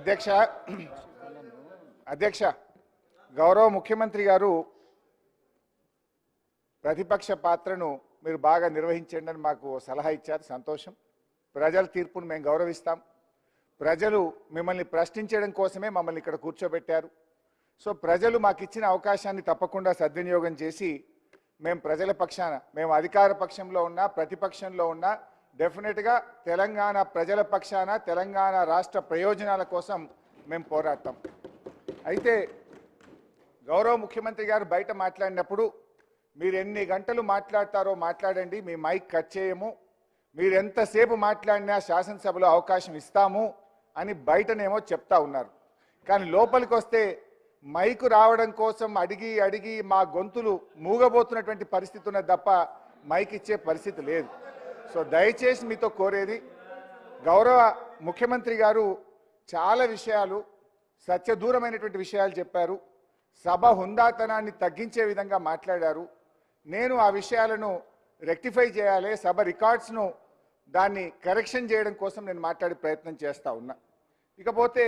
అధ్యక్ష అధ్యక్ష గౌరవ ముఖ్యమంత్రి గారు ప్రతిపక్ష పాత్రను మీరు బాగా నిర్వహించండి అని మాకు సలహా ఇచ్చారు. సంతోషం. ప్రజల తీర్పును మేము గౌరవిస్తాం. ప్రజలు మిమ్మల్ని ప్రశ్నించడం కోసమే మమ్మల్ని ఇక్కడ కూర్చోబెట్టారు. సో ప్రజలు మాకు ఇచ్చిన అవకాశాన్ని తప్పకుండా సద్వినియోగం చేసి మేము ప్రజల పక్షాన మేము అధికార పక్షంలో ఉన్నా ప్రతిపక్షంలో ఉన్నా డెఫినెట్గా తెలంగాణ ప్రజల పక్షాన తెలంగాణ రాష్ట్ర ప్రయోజనాల కోసం మేము పోరాడతాం. అయితే గౌరవ ముఖ్యమంత్రి గారు బయట మాట్లాడినప్పుడు మీరు ఎన్ని గంటలు మాట్లాడతారో మాట్లాడండి మీ మైక్ కట్ చేయము మీరు ఎంతసేపు మాట్లాడినా శాసనసభలో అవకాశం ఇస్తాము అని బయటనేమో చెప్తా ఉన్నారు. కానీ లోపలికి వస్తే మైకు రావడం కోసం అడిగి అడిగి మా గొంతులు మూగబోతున్నటువంటి పరిస్థితి ఉన్నది తప్ప మైక్ ఇచ్చే పరిస్థితి లేదు. సో దయచేసి మీతో కోరేది గౌరవ ముఖ్యమంత్రి గారు చాలా విషయాలు సత్యదూరమైనటువంటి విషయాలు చెప్పారు. సభ హుందాతనాన్ని తగ్గించే విధంగా మాట్లాడారు. నేను ఆ విషయాలను రెక్టిఫై చేయాలి సభ రికార్డ్స్ను దాన్ని కరెక్షన్ చేయడం కోసం నేను మాట్లాడే ప్రయత్నం చేస్తూ ఉన్నా. ఇకపోతే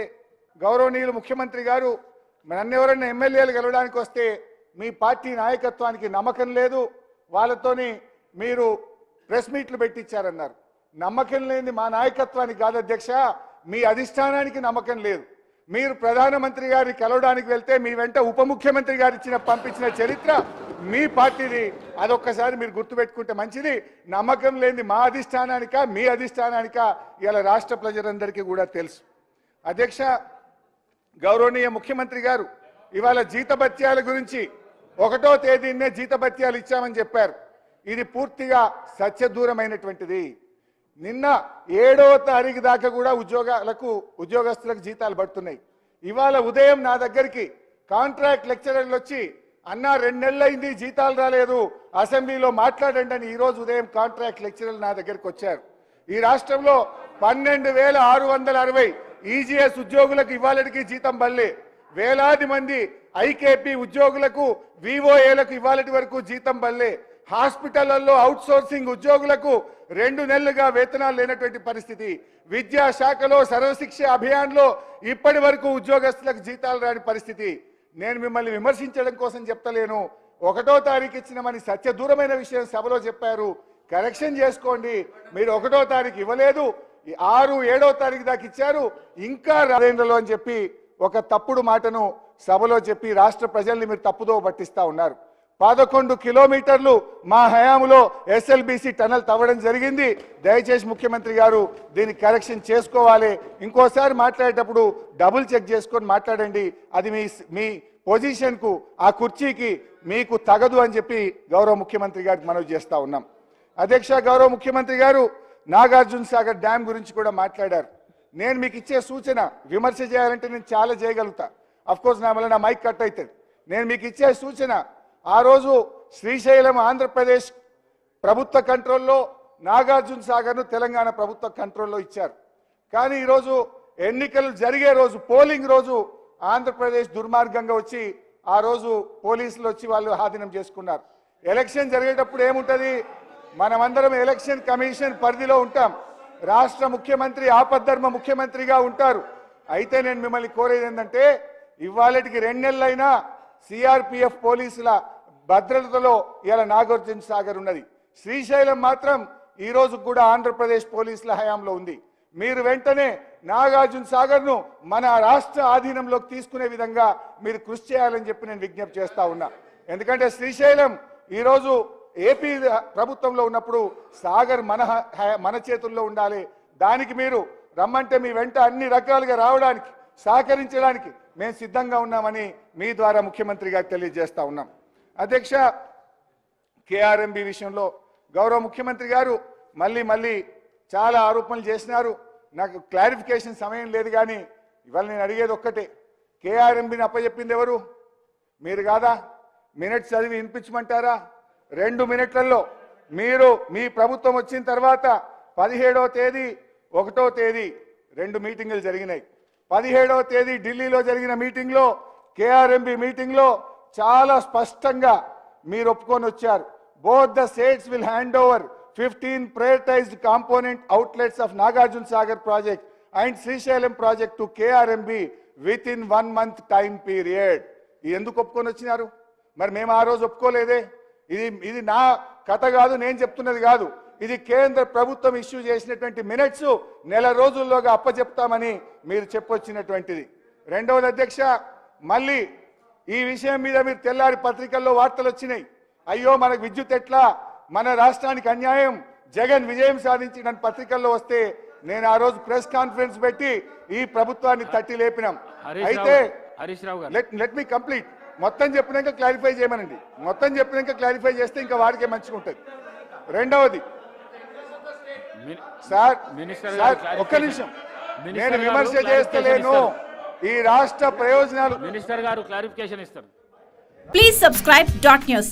గౌరవనీయులు ముఖ్యమంత్రి గారు నన్ను ఎమ్మెల్యేలు గెలవడానికి వస్తే మీ పార్టీ నాయకత్వానికి నమ్మకం లేదు. వాళ్ళతోని మీరు ప్రెస్ మీట్లు పెట్టించారన్నారు. నమ్మకం లేని మా నాయకత్వానికి కాదు అధ్యక్ష మీ అధిష్టానానికి నమ్మకం లేదు. మీరు ప్రధానమంత్రి గారిని కలవడానికి వెళ్తే మీ వెంట ఉప ముఖ్యమంత్రి గారు ఇచ్చిన పంపించిన చరిత్ర మీ పార్టీది. అదొక్కసారి మీరు గుర్తుపెట్టుకుంటే మంచిది. నమ్మకం లేని మా అధిష్టానానిక మీ అధిష్టానానిక ఇలా రాష్ట్ర ప్రజలందరికీ కూడా తెలుసు. అధ్యక్ష గౌరవనీయ ముఖ్యమంత్రి గారు ఇవాళ జీతభత్యాల గురించి ఒకటో తేదీనే జీతభత్యాలు ఇచ్చామని చెప్పారు. ఇది పూర్తిగా సత్యదూరమైనటువంటిది. నిన్న ఏడవ తారీఖు దాకా కూడా ఉద్యోగాలకు ఉద్యోగస్తులకు జీతాలు పడుతున్నాయి. ఇవాళ ఉదయం నా దగ్గరికి కాంట్రాక్ట్ లెక్చరర్లు వచ్చి అన్న రెండు నెలలు అయింది జీతాలు రాలేదు అసెంబ్లీలో మాట్లాడండి అని ఈరోజు ఉదయం కాంట్రాక్ట్ లెక్చరర్లు నా దగ్గరికి వచ్చారు. ఈ రాష్ట్రంలో పన్నెండు వేల ఆరు వందల అరవై ఈజీఎస్ ఉద్యోగులకు ఇవ్వాలడికి జీతం బల్లే వేలాది మంది ఐకేపీ ఉద్యోగులకు వివోఏలకు ఇవ్వాలటి వరకు జీతం బల్లే హాస్పిటళ్ళలో అవుట్ సోర్సింగ్ ఉద్యోగులకు రెండు నెలలుగా వేతనాలు లేనటువంటి పరిస్థితి. విద్యా శాఖలో సర్వశిక్ష అభియాన్లో ఇప్పటి వరకు ఉద్యోగస్తులకు జీతాలు రాని పరిస్థితి. నేను మిమ్మల్ని విమర్శించడం కోసం చెప్తలేను. ఒకటో తారీఖు ఇచ్చినమని సత్యదూరమైన విషయం సభలో చెప్పారు. కరెక్షన్ చేసుకోండి. మీరు ఒకటో తారీఖు ఇవ్వలేదు. ఆరు ఏడో తారీఖు దాకా ఇచ్చారు. ఇంకా రాదేంద్రలో అని చెప్పి ఒక తప్పుడు మాటను సభలో చెప్పి రాష్ట్ర ప్రజల్ని మీరు తప్పుదో పట్టిస్తా ఉన్నారు. పదకొండు కిలోమీటర్లు మా హయాంలో ఎస్ఎల్బిసి టనల్ తవ్వడం జరిగింది. దయచేసి ముఖ్యమంత్రి గారు దీన్ని కరెక్షన్ చేసుకోవాలి. ఇంకోసారి మాట్లాడేటప్పుడు డబుల్ చెక్ చేసుకొని మాట్లాడండి. అది మీ మీ పొజిషన్కు ఆ కుర్చీకి మీకు తగదు అని చెప్పి గౌరవ ముఖ్యమంత్రి గారికి మనవి చేస్తా ఉన్నాం. అధ్యక్ష గౌరవ ముఖ్యమంత్రి గారు నాగార్జున సాగర్ డ్యామ్ గురించి కూడా మాట్లాడారు. నేను మీకు ఇచ్చే సూచన విమర్శ చేయాలంటే నేను చాలా చేయగలుగుతా. అఫ్ కోర్స్ నా వల్ల నా మైక్ కట్ అవుతుంది నేను మీకు ఇచ్చే సూచన ఆ రోజు శ్రీశైలం ఆంధ్రప్రదేశ్ ప్రభుత్వ కంట్రోల్లో నాగార్జున సాగర్ను తెలంగాణ ప్రభుత్వ కంట్రోల్లో ఇచ్చారు. కానీ ఈరోజు ఎన్నికలు జరిగే రోజు పోలింగ్ రోజు ఆంధ్రప్రదేశ్ దుర్మార్గంగా వచ్చి ఆ రోజు పోలీసులు వచ్చి వాళ్ళు ఆధీనం చేసుకున్నారు. ఎలక్షన్ జరిగేటప్పుడు ఏముంటది? మనమందరం ఎలక్షన్ కమిషన్ పరిధిలో ఉంటాం. రాష్ట్ర ముఖ్యమంత్రి ఆపద్ధర్మ ముఖ్యమంత్రిగా ఉంటారు. అయితే నేను మిమ్మల్ని కోరేది ఏంటంటే ఇవాళటికి రెండు నెలలైనా సిఆర్పిఎఫ్ పోలీసుల భద్రతలో ఇలా నాగార్జున సాగర్ ఉన్నది. శ్రీశైలం మాత్రం ఈ రోజు కూడా ఆంధ్రప్రదేశ్ పోలీసుల హయాంలో ఉంది. మీరు వెంటనే నాగార్జున సాగర్ను మన రాష్ట్ర ఆధీనంలోకి తీసుకునే విధంగా మీరు కృషి చేయాలని చెప్పి నేను విజ్ఞప్తి చేస్తా ఉన్నా. ఎందుకంటే శ్రీశైలం ఈరోజు ఏపీ ప్రభుత్వంలో ఉన్నప్పుడు సాగర్ మన మన చేతుల్లో ఉండాలి. దానికి మీరు రమ్మంటే మీ వెంట అన్ని రకాలుగా రావడానికి సహకరించడానికి మేము సిద్ధంగా ఉన్నామని మీ ద్వారా ముఖ్యమంత్రి గారికి తెలియజేస్తా ఉన్నాం. అధ్యక్ష కేఆర్ఎంబి విషయంలో గౌరవ ముఖ్యమంత్రి గారు మళ్ళీ మళ్ళీ చాలా ఆరోపణలు చేసినారు. నాకు క్లారిఫికేషన్ సమయం లేదు కానీ ఇవాళ నేను అడిగేది ఒక్కటే కేఆర్ఎంబిని అప్పచెప్పింది ఎవరు? మీరు కాదా? మినిట్స్ చదివి వినిపించమంటారా? రెండు మినిట్లలో మీరు మీ ప్రభుత్వం వచ్చిన తర్వాత పదిహేడవ తేదీ ఒకటో తేదీ రెండు మీటింగులు జరిగినాయి. పదిహేడవ తేదీ ఢిల్లీలో జరిగిన మీటింగ్లో కేఆర్ఎంబి మీటింగ్లో చాలా స్పష్టంగా మీరు ఒప్పుకొని వచ్చారు. Both the states will hand over fifteen prioritised component outlets of Nagarjuna Sagar project and Srisailam project to KRMB within one month time period ఇది ఎందుకు ఒప్పుకొని వచ్చినారు? మరి మేము ఆ రోజు ఒప్పుకోలేదే? ఇది ఇది నా కథ కాదు నేను చెప్తున్నది కాదు. ఇది కేంద్ర ప్రభుత్వం ఇష్యూ చేసినటువంటి మినిట్స్ నెల రోజుల్లోగా అప్పచెప్తామని మీరు చెప్పొచ్చినటువంటిది. రెండవది అధ్యక్ష మళ్ళీ ఈ విషయం మీద మీరు తెల్లారి పత్రికల్లో వార్తలు వచ్చినాయి. అయ్యో మనకు విద్యుత్ ఎట్లా? మన రాష్ట్రానికి అన్యాయం. జగన్ విజయం సాధించిన పత్రికల్లో వస్తే నేను ఆ రోజు ప్రెస్ కాన్ఫరెన్స్ పెట్టి ఈ ప్రభుత్వాన్ని తట్టి లేపినాం. అయితే లెట్ లెట్ మీ కంప్లీట్. మొత్తం చెప్పినాక క్లారిఫై చేయమనండి. మొత్తం చెప్పినాక క్లారిఫై చేస్తే ఇంకా వాడికే మంచిగా ఉంటుంది. రెండవది సార్ సార్ ఒక్క నిమిషం. నేను విమర్శ చేస్తలేను. ఈ రాష్ట్ర ప్రయోజనాలు మినిస్టర్ గారు క్లారిఫికేషన్ ఇస్తారు Please subscribe dot news.